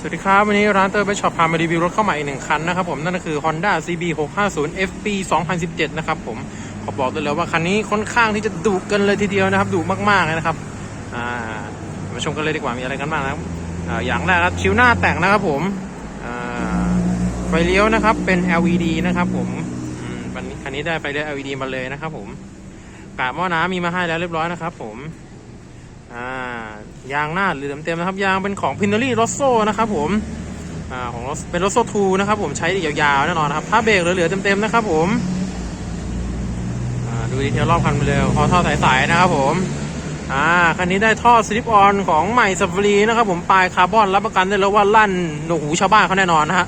สวัสดีครับ วันนี้ร้านเตอร์ไปช็อปพามารีวิวรถเข้าใหม่อีกหนึ่งคันนะครับผม นั่นก็คือ Honda CB 650 FP 2017 นะครับผม ขอบอกได้เลยว่าคันนี้ค่อนข้างที่จะดุกันเลยทีเดียวนะครับดุมากๆเลยนะครับามาชมกันเลยดีกว่ามีอะไรกันบ้างนะครับออย่างแรกครับคิ้วหน้าแต่งนะครับผมไฟเลี้ยวนะครับเป็น LED นะครับผมคันนี้ได้ไฟเลี้ยว LED มาเลยนะครับผมกาบหม้อน้ำมีมาให้แล้วเรียบร้อยนะครับผม อ่ายางหน้าเหลือเต็มๆนะครับ ยางเป็นของพิน n รี่ร o โซนะครับผมอ่าของเป็นร o โซทูนะครับผมใช้ได้ยาวๆแน่นอนนะครับผ้าเบรกเหลือๆเต็มๆนะครับผมอ่าดูดีเทลรอบคันไปเลยพอท่อสายๆนะครับผมอ่าคันนี้ได้ท่อสลิปออนของใหม่ซัฟรีนะครับผมปลายคาร์บอนรับประกันได้เลยว่าลั่นหนวกหูชาวบ้านเขาแน่นอนนะฮะ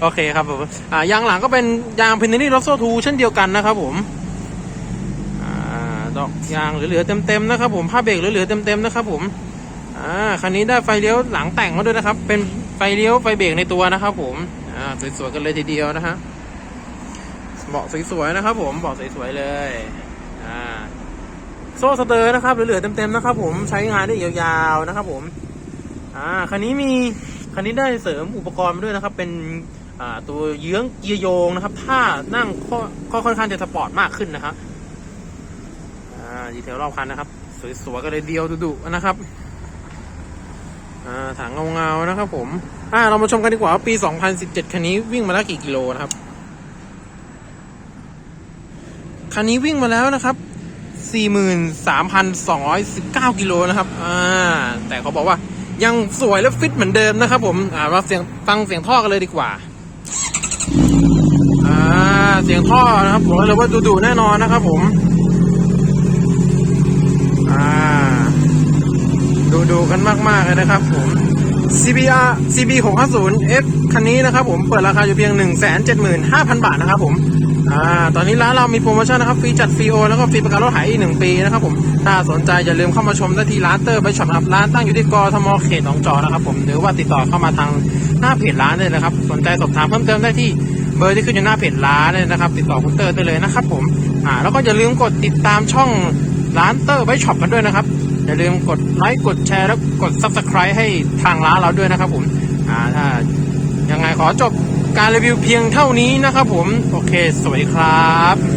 โอเคครับผมอ่ายางหลังก็เป็นยางพิน n รี่ร o โซทูเช่นเดียวกันนะครับผมอ่ อกยางเหลือๆเต็มๆนะครับผมผ้าเบรกเหลือๆเต็มๆนะครับผมอ่าคันนี้ได้ไฟเลี้ยวหลังแต่งมาด้วยนะครับ เป็นไฟเลี้ยวไฟเบรกในตัวนะครับ ผมอ่าสวยๆกันเลยทีเดียวนะฮะเบาะสวยๆนะครับ ผมเบาะสวยๆเลยอ่าโซ่สเตอร์นะครับเหลือๆเต็มๆนะครับ ผมใช้งานได้ยาวๆนะครับ ผมอ่าคันนี้มีคันนี้ได้เสริมอุปกรณ์มาด้วยนะครับ เป็นตัวเยื้องเกียร์โยงนะครับ ถ้านั่งก็ค่อนข้างจะสปอร์ตมากขึ้นนะครับ ดีเทลรอบคันนะครับ สวยๆกันเลยเดียวดุๆนะครับอ่าถังเงาๆนะครับ ผมอ่าเรามาชมกันดีกว่าว่าปี 2017 คันนี้วิ่งมาแล้วกี่กิโลนะครับ คันนี้วิ่งมาแล้วนะครับ 43,219 กิโลนะครับ อ่า แต่เขาบอกว่ายังสวยและฟิตเหมือนเดิมนะครับ ผม อ่ามาเสียงฟังเสียงท่อกันเลยดีกว่า อ่า เสียงท่อนะครับบอกเลยว่าดุๆแน่นอนนะครับ ผม อ่า ดูดูกันมากๆเลยนะครับผม CBR CB 650 F คันนี้นะครับผมเปิดราคาอยู่เพียง 175,000 บาทนะครับผมอ่าตอนนี้ร้านเรามีโปรโมชั่นนะครับฟรีจัดฟรีโอแล้วก็ฟรีประกันรถหายอีกหนึ่งปีนะครับผมถ้าสนใจอย่าลืมเข้ามาชมได้ที่ร้านเตอร์ไปช็อปครับร้านตั้งอยู่ที่กทมเขตหนองจอกนะครับผมหรือว่าติดต่อเข้ามาทางหน้าเพจร้านเลยนะครับ สนใจสอบถามเพิ่มเติมได้ที่เบอร์ที่ขึ้นอยู่หน้าเพจร้านเลยนะครับ ติดต่อคุณเตอร์ได้เลยนะครับผมอ่าแล้วก็อย่าลืมกดติดตามช่อง ร้านเตอร์ไว้ช็อปกันด้วยนะครับ อย่าลืมกดไลค์กดแชร์แล้วกด subscribe ให้ทางร้านเราด้วยนะครับผมอ่าถ้ายังไงขอจบการรีวิวเพียงเท่านี้นะครับผม โอเค สวัสดีครับ